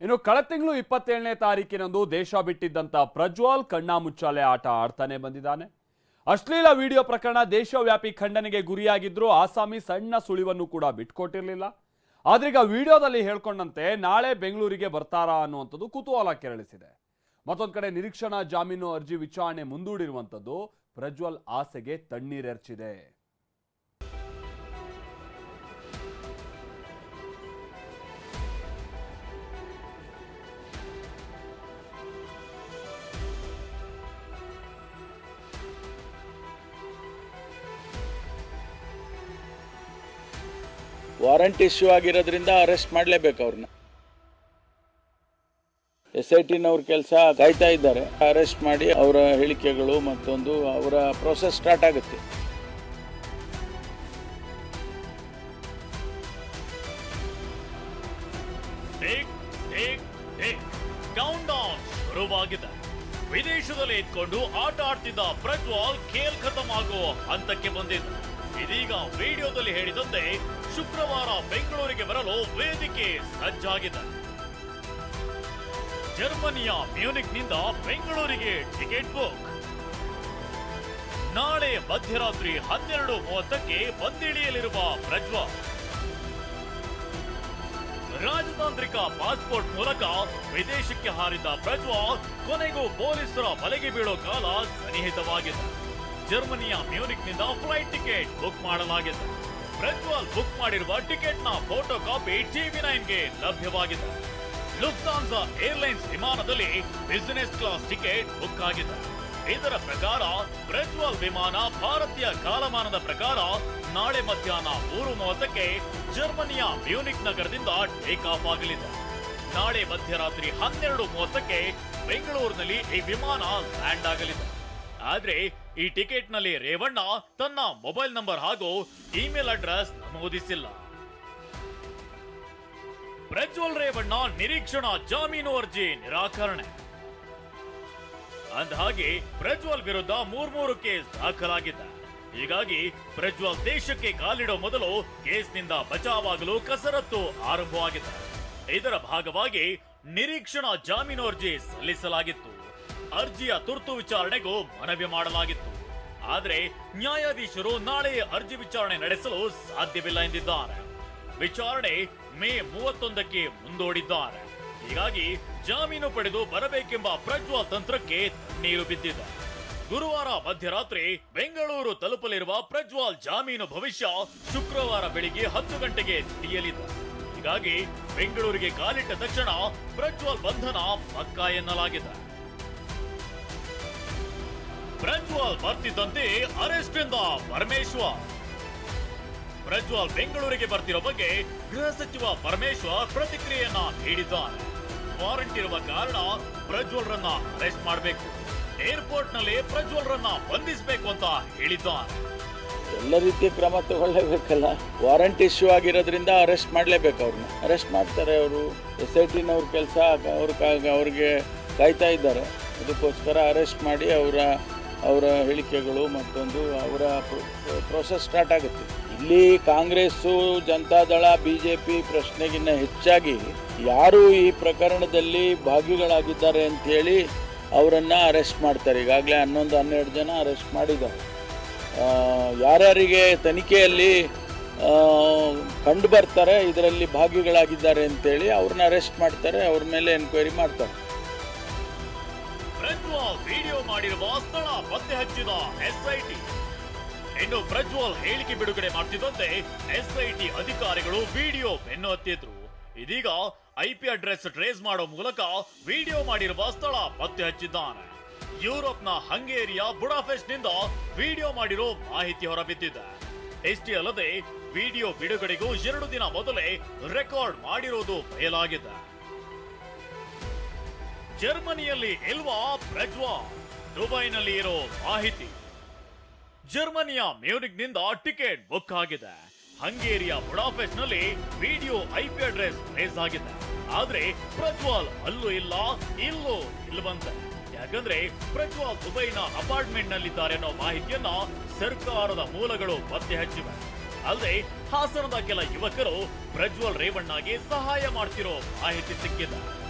ಇನ್ನು ಕಳೆದ ತಿಂಗಳು ಇಪ್ಪತ್ತೇಳನೇ ತಾರೀಕಿನಂದು ದೇಶ ಬಿಟ್ಟಿದ್ದಂಥ ಪ್ರಜ್ವಲ್ ಕಣ್ಣಾಮುಚ್ಚಾಲೆ ಆಟ ಆಡ್ತಾನೆ ಬಂದಿದ್ದಾನೆ. ಅಶ್ಲೀಲ ವಿಡಿಯೋ ಪ್ರಕರಣ ದೇಶವ್ಯಾಪಿ ಖಂಡನೆಗೆ ಗುರಿಯಾಗಿದ್ರು ಆಸಾಮಿ ಸಣ್ಣ ಸುಳಿವನ್ನು ಕೂಡ ಬಿಟ್ಕೊಟ್ಟಿರಲಿಲ್ಲ. ಆದ್ರೀಗ ವಿಡಿಯೋದಲ್ಲಿ ಹೇಳ್ಕೊಂಡಂತೆ, ನಾಳೆ ಬೆಂಗಳೂರಿಗೆ ಬರ್ತಾರಾ ಅನ್ನುವಂಥದ್ದು ಕುತೂಹಲ ಕೆರಳಿಸಿದೆ. ಮತ್ತೊಂದು ಕಡೆ ನಿರೀಕ್ಷಣಾ ಜಾಮೀನು ಅರ್ಜಿ ವಿಚಾರಣೆ ಮುಂದೂಡಿರುವಂಥದ್ದು ಪ್ರಜ್ವಲ್ ಆಸೆಗೆ ತಣ್ಣೀರೆರ್ಚಿದೆ. ವಾರಂಟ್ ಇಶ್ಯೂ ಆಗಿರೋದ್ರಿಂದ ಅರೆಸ್ಟ್ ಮಾಡಲೇಬೇಕು ಅವ್ರನ್ನ. ಎಸ್ ಐ ಟಿನವ್ರ ಕೆಲಸ ಕಾಯ್ತಾ ಇದ್ದಾರೆ. ಅರೆಸ್ಟ್ ಮಾಡಿ ಅವರ ಹೇಳಿಕೆಗಳು ಮತ್ತೊಂದು ಅವರ ಪ್ರೋಸೆಸ್ ಸ್ಟಾರ್ಟ್ ಆಗುತ್ತೆ. ಶುರುವಾಗಿದೆ. ವಿದೇಶದಲ್ಲಿ ಇದ್ಕೊಂಡು ಆಟ ಆಡ್ತಿದ್ದ ಪ್ರಜ್ವಾಲ್ ಖೇಲ್ ಖತಮ್ ಆಗೋ ಹಂತಕ್ಕೆ ಬಂದಿದ್ದ. ಇದೀಗ ವಿಡಿಯೋದಲ್ಲಿ ಹೇಳಿದಂತೆ ಶುಕ್ರವಾರ ಬೆಂಗಳೂರಿಗೆ ಬರಲು ವೇದಿಕೆ ಸಜ್ಜಾಗಿದೆ. ಜರ್ಮನಿಯ ಮ್ಯೂನಿಕ್ನಿಂದ ಬೆಂಗಳೂರಿಗೆ ಟಿಕೆಟ್ ಬುಕ್. ನಾಳೆ ಮಧ್ಯರಾತ್ರಿ ಹನ್ನೆರಡು ಮೂವತ್ತಕ್ಕೆ ಬಂದಿಳಿಯಲಿರುವ ಪ್ರಜ್ವ ರಾಜತಾಂತ್ರಿಕ ಪಾಸ್ಪೋರ್ಟ್ ಮೂಲಕ ವಿದೇಶಕ್ಕೆ ಹಾರಿದ ಪ್ರಜ್ವಾ ಕೊನೆಗೂ ಪೊಲೀಸರ ಬಲೆಗೆ ಬೀಳೋ ಕಾಲ ಸನ್ನಿಹಿತವಾಗಿದೆ. ಜರ್ಮನಿಯ ಮ್ಯೂನಿಕ್ನಿಂದ ಫ್ಲೈಟ್ ಟಿಕೆಟ್ ಬುಕ್ ಮಾಡಲಾಗಿದೆ ಪ್ರಜ್ವಾಲ್ ಬುಕ್ ಮಾಡಿರುವ ಟಿಕೆಟ್ನ ಫೋಟೋ ಕಾಪಿ ಟಿವಿ ನೈನ್ಗೆ ಲಭ್ಯವಾಗಿದೆ ಲುಫ್ತಾನ್ಸ ಏರ್ಲೈನ್ಸ್ ವಿಮಾನದಲ್ಲಿ ಬಿಸಿನೆಸ್ ಕ್ಲಾಸ್ ಟಿಕೆಟ್ ಬುಕ್ ಆಗಿದೆ ಇದರ ಪ್ರಕಾರ ಪ್ರಜ್ವಲ್ ವಿಮಾನ ಭಾರತೀಯ ಕಾಲಮಾನದ ಪ್ರಕಾರ ನಾಳೆ ಮಧ್ಯಾಹ್ನ ಮೂರು ಮೂವತ್ತಕ್ಕೆ ಜರ್ಮನಿಯ ಮ್ಯೂನಿಕ್ ನಗರದಿಂದ ಟೇಕ್ ಆಫ್ ಆಗಲಿದೆ. ನಾಳೆ ಮಧ್ಯರಾತ್ರಿ ಹನ್ನೆರಡು ಮೂವತ್ತಕ್ಕೆ ಬೆಂಗಳೂರಿನಲ್ಲಿ ಈ ವಿಮಾನ ಲ್ಯಾಂಡ್ ಆಗಲಿದೆ. ಆದ್ರೆ ಈ ಟಿಕೆಟ್ನಲ್ಲಿ ರೇವಣ್ಣ ತನ್ನ ಮೊಬೈಲ್ ನಂಬರ್ ಹಾಗೂ ಇಮೇಲ್ ಅಡ್ರೆಸ್ ನಮೂದಿಸಿಲ್ಲ. ಪ್ರಜ್ವಲ್ ರೇವಣ್ಣ ನಿರೀಕ್ಷಣಾ ಜಾಮೀನು ಅರ್ಜಿ ನಿರಾಕರಣೆ. ಅಂದಹಾಗೆ ಪ್ರಜ್ವಲ್ ವಿರುದ್ಧ ಮೂರ್ಮೂರು ಕೇಸ್ ದಾಖಲಾಗಿದೆ. ಹೀಗಾಗಿ ಪ್ರಜ್ವಲ್ ದೇಶಕ್ಕೆ ಕಾಲಿಡೋ ಮೊದಲು ಕೇಸ್ನಿಂದ ಬಚಾವಾಗಲು ಕಸರತ್ತು ಆರಂಭವಾಗಿದೆ. ಇದರ ಭಾಗವಾಗಿ ನಿರೀಕ್ಷಣಾ ಜಾಮೀನು ಅರ್ಜಿ ಸಲ್ಲಿಸಲಾಗಿತ್ತು. ಅರ್ಜಿಯ ತುರ್ತು ವಿಚಾರಣೆಗೂ ಮನವಿ ಮಾಡಲಾಗಿತ್ತು. ಆದರೆ ನ್ಯಾಯಾಧೀಶರು ನಾಳೆ ಅರ್ಜಿ ವಿಚಾರಣೆ ನಡೆಸಲು ಸಾಧ್ಯವಿಲ್ಲ ಎಂದಿದ್ದಾರೆ. ವಿಚಾರಣೆ ಮೇ ಮೂವತ್ತೊಂದಕ್ಕೆ ಮುಂದೂಡಿದ್ದಾರೆ. ಹೀಗಾಗಿ ಜಾಮೀನು ಪಡೆದು ಬರಬೇಕೆಂಬ ಪ್ರಜ್ವಲ್ ತಂತ್ರಕ್ಕೆ ನೀರು ಬಿದ್ದಿದೆ. ಗುರುವಾರ ಮಧ್ಯರಾತ್ರಿ ಬೆಂಗಳೂರು ತಲುಪಲಿರುವ ಪ್ರಜ್ವಾಲ್ ಜಾಮೀನು ಭವಿಷ್ಯ ಶುಕ್ರವಾರ ಬೆಳಿಗ್ಗೆ ಹತ್ತು ಗಂಟೆಗೆ ತಿಳಿಯಲಿದೆ. ಹೀಗಾಗಿ ಬೆಂಗಳೂರಿಗೆ ಕಾಲಿಟ್ಟ ತಕ್ಷಣ ಪ್ರಜ್ವಲ್ ಬಂಧನ ಪಕ್ಕಾ ಎನ್ನಲಾಗಿದೆ. ಪ್ರಜ್ವಲ್ ಬರ್ತಿದ್ದಂತೆ ಅರೆಸ್ಟ್ ಎಂದ ಪರಮೇಶ್ವರ್ ಪ್ರಜ್ವಲ್ ಬೆಂಗಳೂರಿಗೆ ಬರ್ತಿರೋ ಬಗ್ಗೆ ಗೃಹ ಸಚಿವ ಪರಮೇಶ್ವರ್ ಪ್ರತಿಕ್ರಿಯೆಯನ್ನ ನೀಡಿದ್ದಾರೆ. ವಾರಂಟ್ ಇರುವ ಕಾರಣ ಪ್ರಜ್ವಲ್ ರನ್ನ ಅರೆಸ್ಟ್ ಮಾಡಬೇಕು. ಏರ್ಪೋರ್ಟ್ನಲ್ಲಿ ಪ್ರಜ್ವಲ್ ರನ್ನ ಬಂಧಿಸಬೇಕು ಅಂತ ಹೇಳಿದ್ದಾರೆ. ಎಲ್ಲ ರೀತಿಯ ಕ್ರಮ ತಗೊಳ್ಳೇಬೇಕಲ್ಲ. ವಾರಂಟ್ ಇಶ್ಯೂ ಆಗಿರೋದ್ರಿಂದ ಅರೆಸ್ಟ್ ಮಾಡಲೇಬೇಕು ಅವ್ರನ್ನ. ಅರೆಸ್ಟ್ ಮಾಡ್ತಾರೆ ಅವರು. ಎಸ್ ಐ ಟಿನವ್ರ ಕೆಲಸ, ಅವ್ರ ಅವ್ರಿಗೆ ಕಾಯ್ತಾ ಇದ್ದಾರೆ. ಅದಕ್ಕೋಸ್ಕರ ಅರೆಸ್ಟ್ ಮಾಡಿ ಅವರ ಅವರ ಹೇಳಿಕೆಗಳು ಮತ್ತೊಂದು ಅವರ ಪ್ರೋಸೆಸ್ ಸ್ಟಾರ್ಟ್ ಆಗುತ್ತೆ. ಇಲ್ಲಿ Congress Janata Dal B J P ಪ್ರಶ್ನೆಗಿನ್ನ ಹೆಚ್ಚಾಗಿ ಯಾರು ಈ ಪ್ರಕರಣದಲ್ಲಿ ಭಾಗಿಗಳಾಗಿದ್ದಾರೆ ಅಂಥೇಳಿ ಅವರನ್ನು ಅರೆಸ್ಟ್ ಮಾಡ್ತಾರೆ. ಈಗಾಗಲೇ ಹನ್ನೊಂದು, ಹನ್ನೆರಡು ಜನ ಅರೆಸ್ಟ್ ಮಾಡಿದ್ದಾರೆ. ಯಾರ್ಯಾರಿಗೆ ತನಿಖೆಯಲ್ಲಿ ಕಂಡು ಬರ್ತಾರೆ, ಇದರಲ್ಲಿ ಭಾಗಿಗಳಾಗಿದ್ದಾರೆ ಅಂತೇಳಿ ಅವ್ರನ್ನ ಅರೆಸ್ಟ್ ಮಾಡ್ತಾರೆ, ಅವ್ರ ಮೇಲೆ ಎನ್ಕ್ವೈರಿ ಮಾಡ್ತಾರೆ. ಪ್ರಜ್ವಲ್ ವಿಡಿಯೋ ಮಾಡಿರುವ ಸ್ಥಳ ಪತ್ತೆ ಹಚ್ಚಿದ ಎಸ್ಐಟಿ. ಇನ್ನು ಪ್ರಜ್ವಲ್ ಹೇಳಿಕೆ ಬಿಡುಗಡೆ ಮಾಡ್ತಿದ್ದಂತೆ ಎಸ್ಐಟಿ ಅಧಿಕಾರಿಗಳು ವಿಡಿಯೋ ಬೆನ್ನು ಹತ್ತಿದ್ರು. ಇದೀಗ ಐಪಿ ಅಡ್ರೆಸ್ ಟ್ರೇಸ್ ಮಾಡೋ ಮೂಲಕ ವಿಡಿಯೋ ಮಾಡಿರುವ ಸ್ಥಳ ಪತ್ತೆ ಹಚ್ಚಿದ್ದಾನೆ. ಯುರೋಪ್ನ ಹಂಗೇರಿಯ ಬುಡಾಫೆಸ್ಟ್ನಿಂದ ವಿಡಿಯೋ ಮಾಡಿರೋ ಮಾಹಿತಿ ಹೊರಬಿದ್ದಿದೆ. ಎಷ್ಟೇ ಅಲ್ಲದೆ ವಿಡಿಯೋ ಬಿಡುಗಡೆಗೂ ಎರಡು ದಿನ ಮೊದಲೇ ರೆಕಾರ್ಡ್ ಮಾಡಿರೋದು ಬಯಲಾಗಿದೆ. ಜರ್ಮನಿಯಲ್ಲಿ ಇಲ್ವಾ ಬೆಜ್ವಾ ದುಬೈನಲ್ಲಿ ಇರೋ ಮಾಹಿತಿ. ಜರ್ಮನಿಯ ಮ್ಯೂನಿಕ್ನಿಂದ ಟಿಕೆಟ್ ಬುಕ್ ಆಗಿದೆ. ಹಂಗೇರಿಯ ಬುಡಾಫೆಸ್ಟ್ನಲ್ಲಿ ವಿಡಿಯೋ ಐಪಿ ಅಡ್ರೆಸ್ ರೇಸ್ ಆಗಿದೆ. ಆದ್ರೆ ಪ್ರಜ್ವಾಲ್ ಅಲ್ಲೂ ಇಲ್ಲ, ಇಲ್ಲೂ ಇಲ್ವಂತೆ. ಯಾಕಂದ್ರೆ ಪ್ರಜ್ವಾಲ್ ದುಬೈನ ಅಪಾರ್ಟ್ಮೆಂಟ್ ನಲ್ಲಿದ್ದಾರೆ ಅನ್ನೋ ಮಾಹಿತಿಯನ್ನ ಸರ್ಕಾರದ ಮೂಲಗಳು ಪತ್ತೆ ಹಚ್ಚಿವೆ. ಅಲ್ಲದೆ ಹಾಸನದ ಕೆಲ ಯುವಕರು ಪ್ರಜ್ವಲ್ ರೇವಣ್ಣಗೆ ಸಹಾಯ ಮಾಡ್ತಿರೋ ಮಾಹಿತಿ ಸಿಕ್ಕಿದೆ.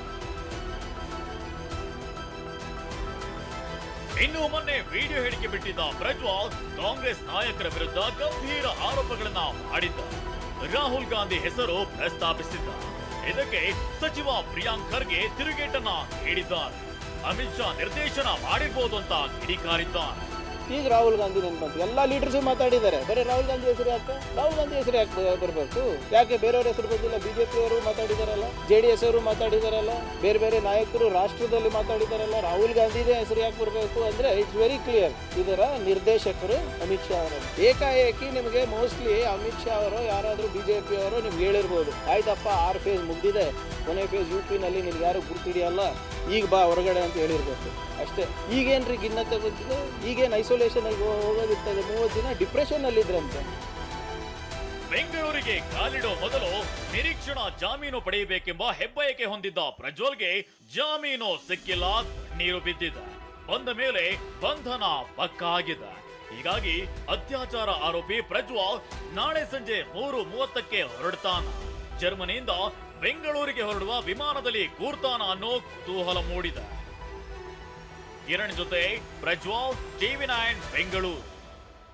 ಇನ್ನು ಮೊನ್ನೆ ವಿಡಿಯೋ ಹೇಳಿಕೆ ಬಿಟ್ಟಿದ್ದ ಪ್ರಜ್ವಾಲ್ ಕಾಂಗ್ರೆಸ್ ನಾಯಕರ ವಿರುದ್ಧ ಗಂಭೀರ ಆರೋಪಗಳನ್ನ ಮಾಡಿದ್ದ. ರಾಹುಲ್ ಗಾಂಧಿ ಹೆಸರು ಪ್ರಸ್ತಾಪಿಸಿದ್ದ. ಇದಕ್ಕೆ ಸಚಿವ ಪ್ರಿಯಾಂಕ್ ಖರ್ಗೆ ತಿರುಗೇಟನ್ನ ನೀಡಿದ್ದಾರೆ. ಅಮಿತ್ ಶಾ ನಿರ್ದೇಶನ ಮಾಡಿರ್ಬೋದು ಅಂತ ಕಿಡಿಕಾರಿದ್ದಾರೆ. ಈಗ ರಾಹುಲ್ ಗಾಂಧಿ ನೆನ್ಪಂತು ಎಲ್ಲ ಲೀಡರ್ಸು ಮಾತಾಡಿದ್ದಾರೆ. ಬರೀ ರಾಹುಲ್ ಗಾಂಧಿ ಹೆಸರು ಯಾಕೆ ರಾಹುಲ್ ಗಾಂಧಿ ಹೆಸರು ಯಾಕೆ ಬರಬೇಕು ಯಾಕೆ ಬೇರೆಯವ್ರ ಹೆಸರು ಬಂದಿಲ್ಲ ಬಿಜೆಪಿ ಅವರು ಮಾತಾಡಿದಾರಲ್ಲ? ಜೆ ಡಿ ಎಸ್ ಅವರು ಮಾತಾಡಿದಾರಲ್ಲ? ಬೇರೆ ಬೇರೆ ನಾಯಕರು ರಾಷ್ಟ್ರದಲ್ಲಿ ಮಾತಾಡಿದಾರಲ್ಲ? ರಾಹುಲ್ ಗಾಂಧಿದೇ ಹೆಸರು ಯಾಕೆ ಬರಬೇಕು ಅಂದ್ರೆ ಇಟ್ಸ್ ವೆರಿ ಕ್ಲಿಯರ್ ಇದರ ನಿರ್ದೇಶಕರು ಅಮಿತ್ ಶಾ ಅವರು. ಏಕಾಏಕಿ ನಿಮಗೆ ಮೋಸ್ಟ್ಲಿ ಅಮಿತ್ ಶಾ ಅವರು, ಯಾರಾದರೂ ಬಿಜೆಪಿ ಅವರು ನಿಮ್ಗೆ ಹೇಳಿರ್ಬೋದು. ಆಯ್ತಪ್ಪ, ಆರು ಫೇಸ್ ಮುಗ್ದಿದೆ. ಕೊನೆ ಫೇಸ್ ಯು ಪಿನಲ್ಲಿ ನಿಮ್ಗೆ ಯಾರು ಗುರ್ತಿಡಿಯಲ್ಲ? ಈಗ ಬಾ, ಹೊರಗಡೆ ಅಂತ ಹೇಳಿರ್ಬೇಕು. ಅಷ್ಟೇ. ಈಗೇನ್ರಿ ಗಿನ್ನತೆ ಬಂದಿದೆ? ಈಗೇನು ಐಸೋಲೇಷನ್ ಆಗಿ ಹೋಗೋದಿರ್ತದೆ? ಮೂವತ್ತು ದಿನ ಡಿಪ್ರೆಷನ್ ಅಲ್ಲಿ ಇದ್ರಂತೆ. ಬೆಂಗಳೂರಿಗೆ ಕಾಲಿಡೋ ಮೊದಲು ನಿರೀಕ್ಷಣಾ ಜಾಮೀನು ಪಡೆಯಬೇಕೆಂಬ ಹೆಬ್ಬಯಕೆ ಹೊಂದಿದ್ದ ಪ್ರಜ್ವಲ್ಗೆ ಜಾಮೀನು ಸಿಕ್ಕಿಲ್ಲ. ನೀರು ಬಿದ್ದಿದೆ. ಬಂದ ಮೇಲೆ ಬಂಧನ ಪಕ್ಕಾ ಆಗಿದೆ. ಹೀಗಾಗಿ ಅತ್ಯಾಚಾರ ಆರೋಪಿ ಪ್ರಜ್ವಲ್ ನಾಳೆ ಸಂಜೆ ಮೂರು ಮೂವತ್ತಕ್ಕೆ ಹೊರಡ್ತಾನ. ಜರ್ಮನಿಯಿಂದ ಬೆಂಗಳೂರಿಗೆ ಹೊರಡುವ ವಿಮಾನದಲ್ಲಿ ಕೂರ್ತಾನ ಅನ್ನೋ ಕುತೂಹಲ ಮೂಡಿದೆ. ಕಿರಣ್ ಜೊತೆ ಪ್ರಜ್ವಲ್ ಟಿವಿ ನೈನ್ ಬೆಂಗಳೂರು.